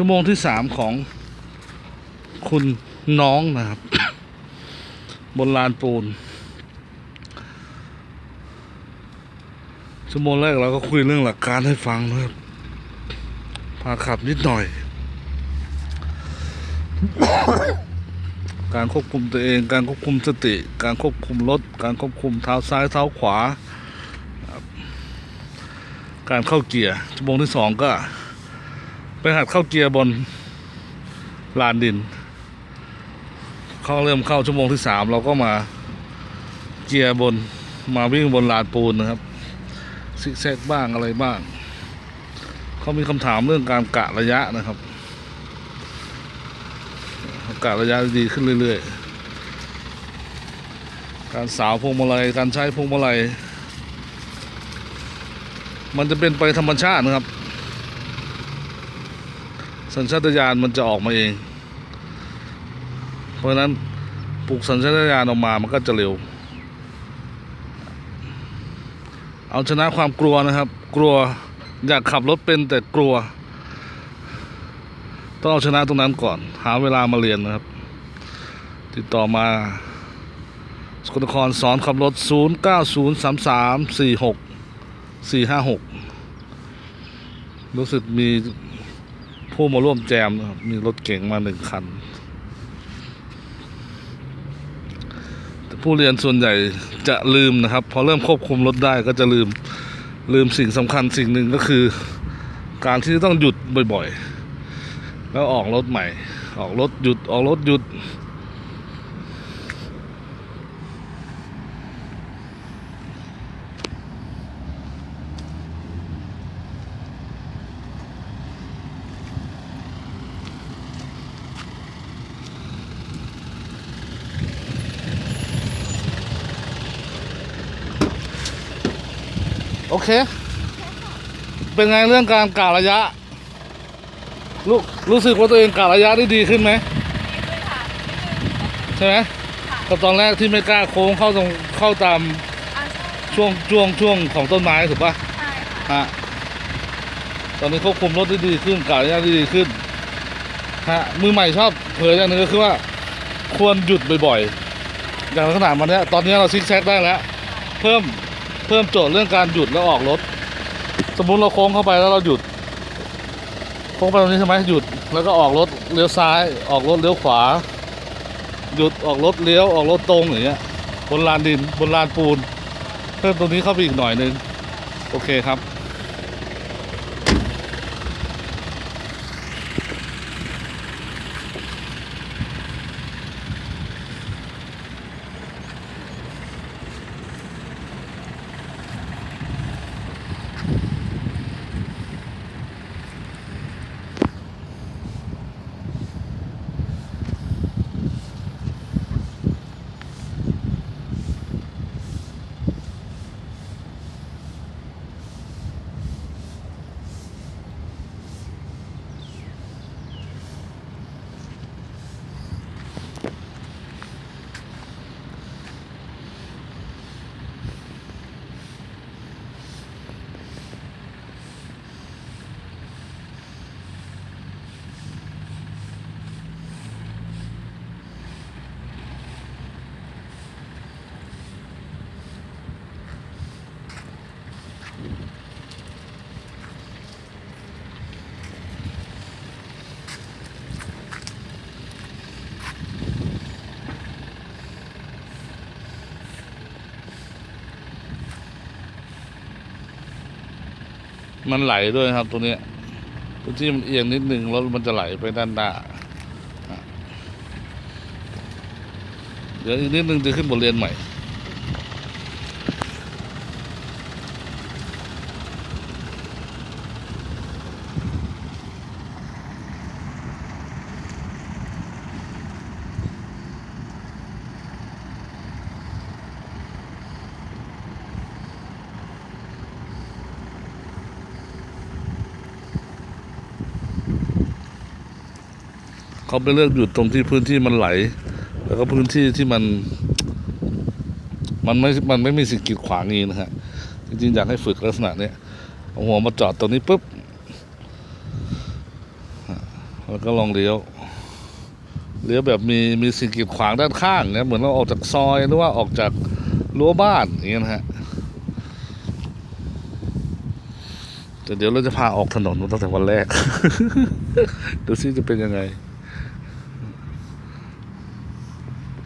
ชั่วโมงที่สามของคุณน้องนะครับ บนลานปูน ชั่วโมงแรกเราก็คุยเรื่องหลักการให้ฟังนะครับ พาขับนิดหน่อย การควบคุมตัวเอง การควบคุมสติ การควบคุมรถ การควบคุมเท้าซ้ายเท้าขวา การเข้าเกียร์ ชั่วโมงที่สองก็ ไปหัดเข้าเกียร์บนลานดิน เขาเริ่มเข้าชั่วโมงที่สามเราก็มาเกียร์บนมาวิ่งบนลานปูนนะครับซิกแซกบ้างอะไรบ้าง เขามีคำถามเรื่องการกะระยะนะครับกะระยะดีขึ้นเรื่อยๆ การสาวพวงมาลัยการใช้พวงมาลัยมันจะเป็นไปธรรมชาตินะครับ สัญชาตญาณมันจะออกมาเอง เพราะฉะนั้นปลุกสัญชาตญาณออกมามันก็จะเร็ว เอาชนะความกลัวนะครับ กลัวอยากขับรถเป็นแต่กลัว ต้องเอาชนะตรงนั้นก่อน หาเวลามาเรียนนะครับ ติดต่อมาสกลนครสอนขับรถ 0 9 0 3 3 4 6 4 5 6 รู้สึกมี ผู้มาร่วมแจมนะครับมีรถเก่งมาหนึ่งคัน ผู้เรียนส่วนใหญ่จะลืมนะครับ พอเริ่มควบคุมรถได้ก็จะลืมลืมสิ่งสำคัญสิ่งหนึ่งก็คือ การที่ต้องหยุดบ่อยๆ แล้วออกรถใหม่ ออกรถหยุดออกรถหยุด โอเค เป็นไงเรื่องการกะระยะรู้รู้สึกว่าตัวเองกะระยะได้ดีขึ้นไหมใช่ไหมก็ตอนแรกที่ไม่กล้าโค้งเข้าตรงเข้าตามอ่าช่วงช่วงช่วงของต้นไม้ถูกปะใช่ค่ะฮะตอนนี้ควบคุมรถได้ดีขึ้นกะระยะได้ดีขึ้นฮะมือใหม่ชอบเผยอย่างหนึงก็คือว่าควรหยุดบ่อยๆอย่างขนาดวันเนี้ยตอนนี้เราซิกแซกได้แล้ว เพิ่ม เพิ่มโจทย์เรื่องการหยุดแล้วออกรถ สมมุติเราโค้งเข้าไปแล้วเราหยุด โค้งไปตรงนี้ใช่ไหมหยุด แล้วก็ออกรถเลี้ยวซ้าย ออกรถเลี้ยวขวา หยุดออกรถเลี้ยวออกรถตรงอย่างเงี้ย บนลานดินบนลานปูน เพิ่มตรงนี้เข้าไปอีกหน่อยหนึง โอเคครับ มันไหลด้วยครับตรงนี้ตัวที่มันเอียงนิดนึงรถมันจะไหลไปด้านหน้าเดี๋ยวอีกนิดนึงจะขึ้นบทเรียนใหม่ เขาไปเลือกหยุดตรงที่พื้นที่มันไหล แล้วก็พื้นที่ที่มัน มันไม่ มันไม่มีสิ่งกีดขวางงี้นะฮะ จริงๆอยากให้ฝึกลักษณะเนี้ยเอาหัวมาจอดตรงนี้ปุ๊บ แล้วก็ลองเลี้ยว เลี้ยวแบบมีมีสิ่งกีดขวางด้านข้างเนี่ยเหมือนเราออกจากซอยหรือว่าออกจากรั้วบ้านอย่างเงี้ยนะฮะแต่เดี๋ยวเราจะพาออกถนนตั้งแต่วันแรก ดูซิจะเป็นยังไง